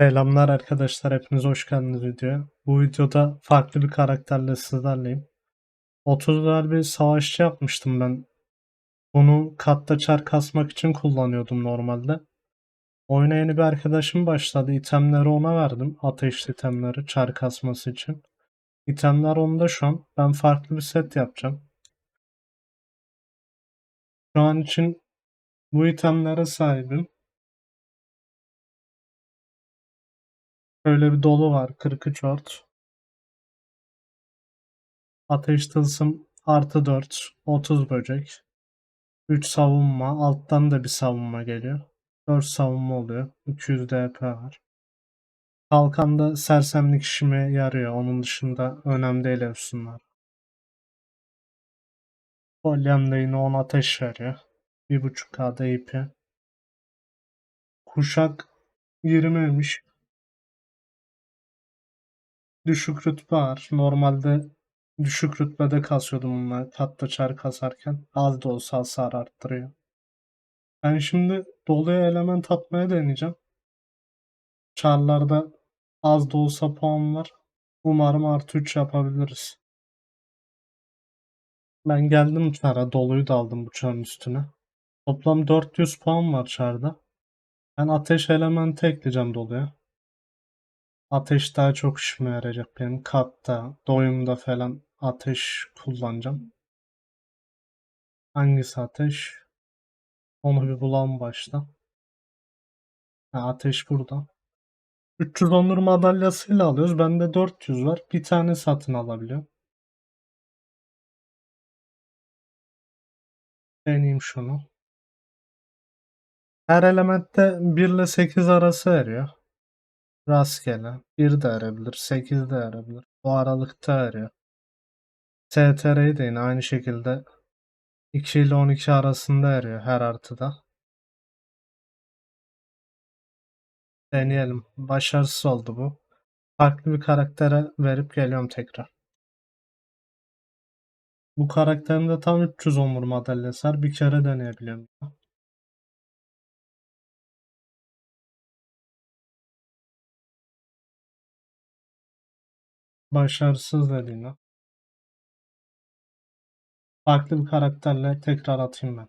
Selamlar arkadaşlar, hepiniz hoş geldiniz videoya. Bu videoda farklı bir karakterle sizlerleyim. 30 level bir savaşçı yapmıştım ben. Bunu katta çar kasmak için kullanıyordum normalde. Oyuna yeni bir arkadaşım başladı. İtemleri ona verdim. Ateşli itemleri çar kasması için. İtemler onda şu an. Ben farklı bir set yapacağım. Şu an için bu itemlere sahibim. Böyle bir dolu var. 43 ort. Ateş tılsım artı 4. 30 böcek. 3 savunma. Alttan da bir savunma geliyor. 4 savunma oluyor. 200 DP var. Kalkanda sersemlik işime yarıyor. Onun dışında önemli değil efsunlar. Kolyem de yine 10 ateş veriyor. 1.5k DP. Kuşak 20'ymiş. Düşük rütbe var. Normalde düşük rütbede kasıyordum bunları. Katta çar kasarken. Az da olsa hasar arttırıyor. Ben şimdi doluya element atmaya deneyeceğim. Çarlarda az da olsa puan var. Umarım artı 3 yapabiliriz. Ben geldim çara. Doluyu da aldım bu çarın üstüne. Toplam 400 puan var çarda. Ben ateş elementi ekleyeceğim doluya. Ateş daha çok işime yarayacak benim. Katta, doyumda falan ateş kullanacağım. Hangisi ateş? Onu bir bulalım başta. Ha, ateş burada. 300 onur madalyasıyla alıyoruz. Bende 400 var. Bir tane satın alabiliyorum. Deneyeyim şunu. Her elementte 1 ile 8 arası eriyor. Rastgele. 1 de erebilir, 8 de erebilir. O aralıkta eriyor. STR'yi de yine aynı şekilde 2 ile 12 arasında eriyor her artıda. Deneyelim. Başarısız oldu bu. Farklı bir karaktere verip geliyorum tekrar. Bu karakterimde tam 300 onur madalyası var. Bir kere deneyebiliyorum. Başarısız dediğine. Farklı bir karakterle tekrar atayım ben.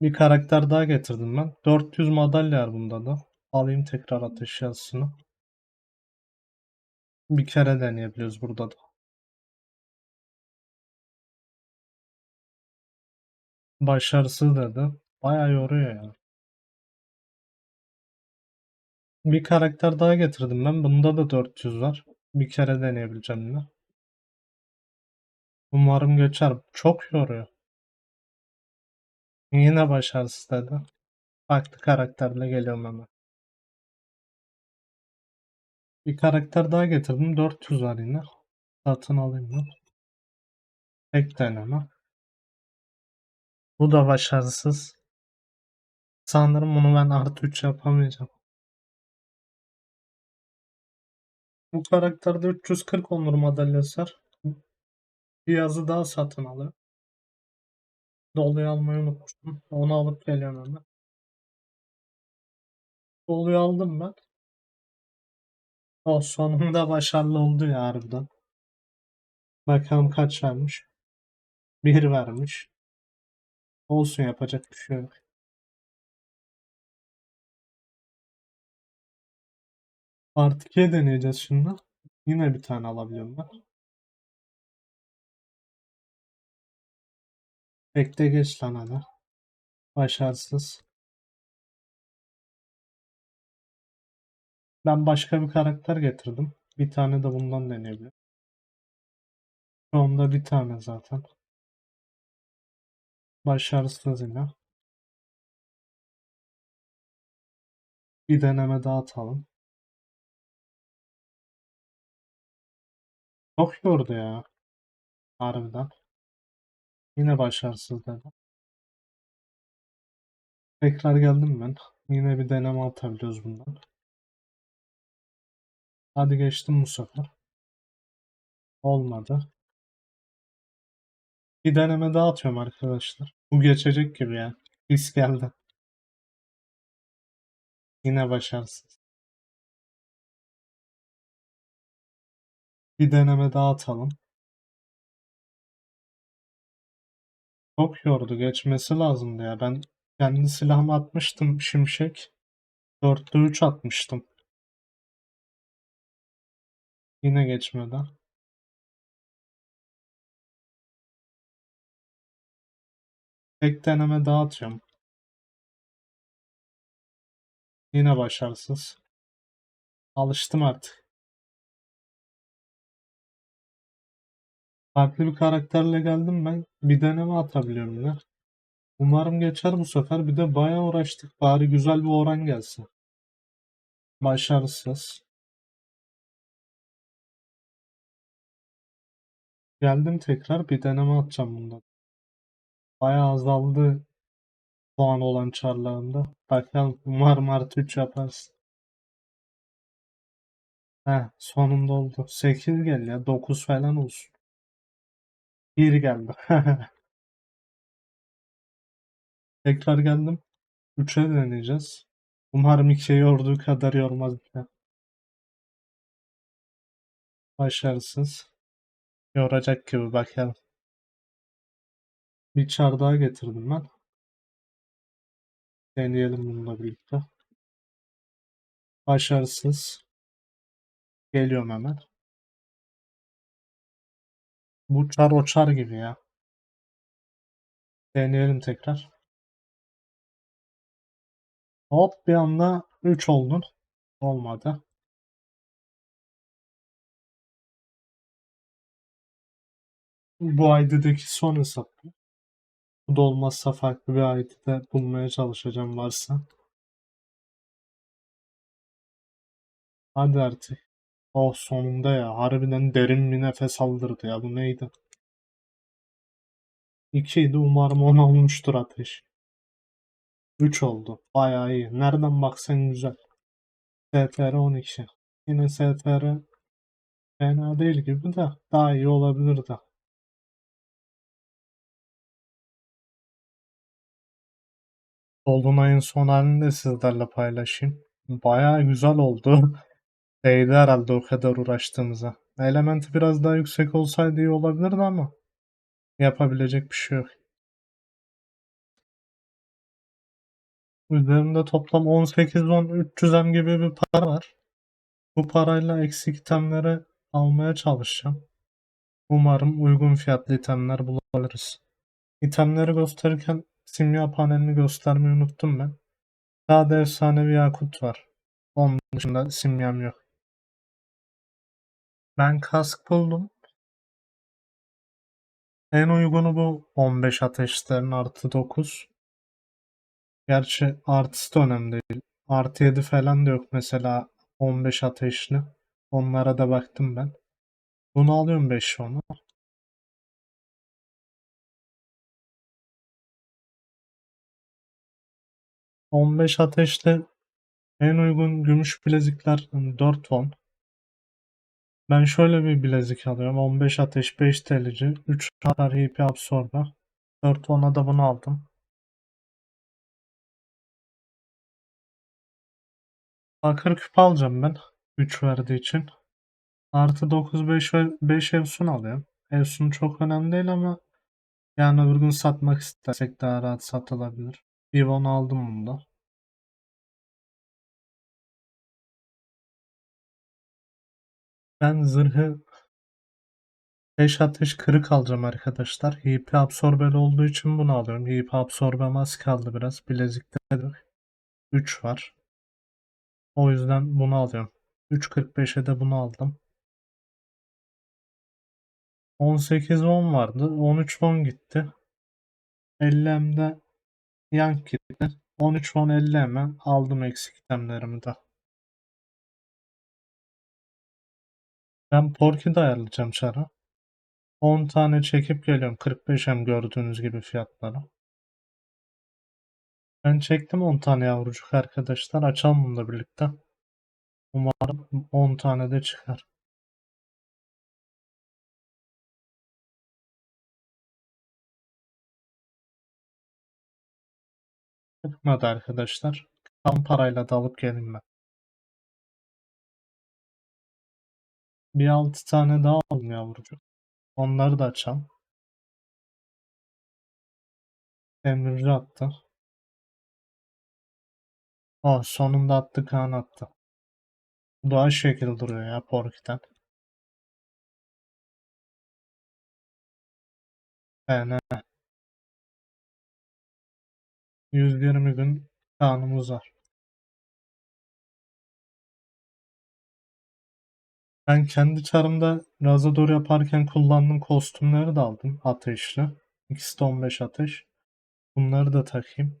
Bir karakter daha getirdim ben. 400 madalya var bunda da. Alayım tekrar ateş yazısını. Bir kere deneyebiliyoruz burada da. Başarısız dedi. Bayağı yoruyor ya. Bir karakter daha getirdim ben. Bunda da 400 var. Bir kere deneyebileceğim yine. Umarım geçer. Çok yoruyor. Yine başarısız dedi. Farklı karakterle geliyorum hemen. Bir karakter daha getirdim. 400 var yine. Satın alayım ben. Tek deneme. Bu da başarısız. Sanırım bunu ben artı 3 yapamayacağım. Bu karakterde 340 onur madalyası var. Bir yazı daha satın alıyorum. Doluyu almayı unutmuştum. Onu alıp geliyorum hemen. Doluyu aldım ben. O sonunda başarılı oldu ya harbiden. Bakalım kaç vermiş. Bir vermiş. Olsun yapacak bir şey yok. Artı 2'ye deneyeceğiz şimdi. Yine bir tane alabiliyorum ben. Bekle geç lan hadi. Başarısız. Ben başka bir karakter getirdim. Bir tane de bundan deneyebilirim. Şu anda bir tane zaten. Başarısız yine. Bir deneme daha atalım. Çok yordu ya. Harbiden. Yine başarısız dedi. Tekrar geldim ben. Yine bir deneme atabiliyoruz bundan. Hadi geçtim bu sefer. Olmadı. Bir deneme daha atıyorum arkadaşlar. Bu geçecek gibi ya. His geldi. Yine başarısız. Bir deneme daha atalım. Çok yordu. Geçmesi lazımdı ya. Ben kendi silahımı atmıştım şimşek. 4'te 3 atmıştım. Yine geçmedi. Tek deneme daha atıyorum. Yine başarısız. Alıştım artık. Farklı bir karakterle geldim ben. Bir deneme atabiliyorum yine. Umarım geçer bu sefer. Bir de bayağı uğraştık. Bari güzel bir oran gelsin. Başarısız. Geldim tekrar bir deneme atacağım bundan. Bayağı azaldı puan olan çarlarında. Bakalım umarım artı 3 yaparsın. Heh, sonunda oldu. 8 gel ya. 9 falan olsun. 1 geldi. Tekrar geldim. 3'e deneyeceğiz. Umarım 2'ye yorduğu kadar yormaz. Ya. Başarısız. Yoracak gibi bakalım. Bir çar daha getirdim ben. Deneyelim bununla birlikte. Başarısız. Geliyorum hemen. Bu çar o çar gibi ya. Deneyelim tekrar. Hop bir anda 3 oldun. Olmadı. Bu ID'deki son hesap. Bu da olmazsa farklı bir ID'de bulmaya çalışacağım varsa. Hadi artık. Oh sonunda ya. Harbiden derin bir nefes aldırdı ya. Bu neydi? 2 idi. Umarım 10 olmuştur ateş. 3 oldu. Bayağı iyi. Nereden baksan güzel. STR 12. Yine STR fena değil gibi de daha iyi olabilirdi. Dolunay'ın son halini de sizlerle paylaşayım. Bayağı güzel oldu. Değdi herhalde o kadar uğraştığımıza. Elementi biraz daha yüksek olsaydı iyi olabilirdi ama yapabilecek bir şey yok. Üzerimde toplam 18-10-300M gibi bir para var. Bu parayla eksik itemleri almaya çalışacağım. Umarım uygun fiyatlı itemler bulabiliriz. İtemleri gösterirken simya panelini göstermeyi unuttum ben. Sade efsanevi yakut var. Onun dışında simyam yok. Ben kask buldum. En uygunu bu 15 ateşlerin artı 9. Gerçi artısı da önemli değil. Artı 7 falan da yok mesela 15 ateşli. Onlara da baktım ben. Bunu alıyorum 5 onu. ...15 ateşte en uygun gümüş bilezikler 4 won. Ben şöyle bir bilezik alıyorum. 15 ateş 5 TL'ci. 3 kadar HP absorber. 4 won'a da bunu aldım. Bakır küp alacağım ben. 3 verdiği için. Artı 9 5 ve 5 Evsun alıyorum. Evsun çok önemli değil ama yani öbür gün satmak istersek daha rahat satılabilir. Ivon'u aldım bunda. Ben zırhı 5 ateş kırık alacağım arkadaşlar. HP absorbeli olduğu için bunu alıyorum. HP absorbem az kaldı biraz. Bilezikte de 3 var. O yüzden bunu alıyorum. 3.45'e de bunu aldım. 18-10 vardı. 13-10 gitti. 50M'de yank gitti. 13-10 50 hemen aldım eksik itemlerimi de. Ben Porky de ayarlayacağım çara. 10 tane çekip geliyorum. 45'em gördüğünüz gibi fiyatları. Ben çektim 10 tane yavrucuk arkadaşlar. Açalım bununla birlikte. Umarım 10 tane de çıkar. Çıkmadı arkadaşlar. Tam parayla da alıp geleyim ben. Bir altı tane daha alalım yavrucuğum. Onları da açalım. Demirci attı. Oh sonunda attı kan attı. Daha şekil duruyor ya Porky'den. Yani 120 gün kanımız var. Ben kendi çarımda Razador yaparken kullandığım kostümleri de aldım. Ateşli. İkisi de 15 ateş. Bunları da takayım.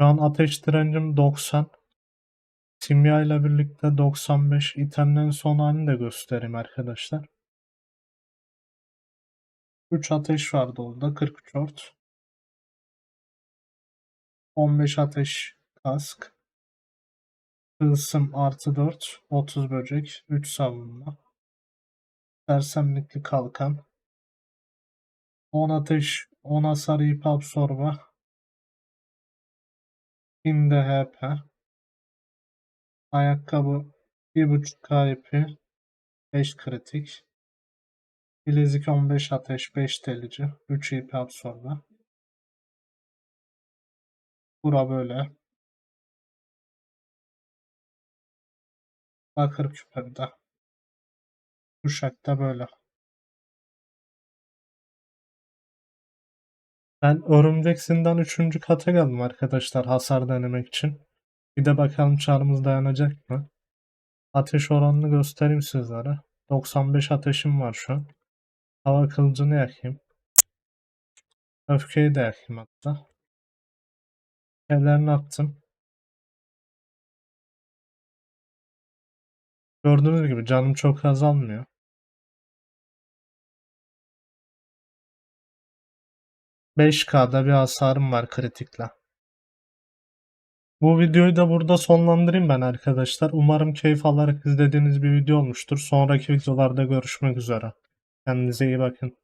Şu an ateş direncim 90. Simya ile birlikte 95. İtemlerin son halini de göstereyim arkadaşlar. 3 ateş vardı orada. 43 ort. 15 ateş kask. Tılsım artı 4. 30 böcek. 3 savunma. Sersemlikli kalkan. 10 ateş. 10 hasar ip absorba. Şimdi HP. Ayakkabı 1.5K ipi. 5 kritik. Bilezik 15 ateş 5 delici. 3 ip absorba. Bura böyle. Bakır küpe bir de. Kuşak da böyle. Ben örümcek zindan 3. kata geldim arkadaşlar hasar denemek için. Bir de bakalım çarımız dayanacak mı? Ateş oranını göstereyim sizlere. 95 ateşim var şu an. Hava kılıcını yakayım. Öfkeyi de yakayım hatta. Ellerini attım. Gördüğünüz gibi canım çok azalmıyor. ...5K'da bir hasarım var kritikle. Bu videoyu da burada sonlandırayım ben arkadaşlar. Umarım keyif alarak izlediğiniz bir video olmuştur. Sonraki videolarda görüşmek üzere. Kendinize iyi bakın.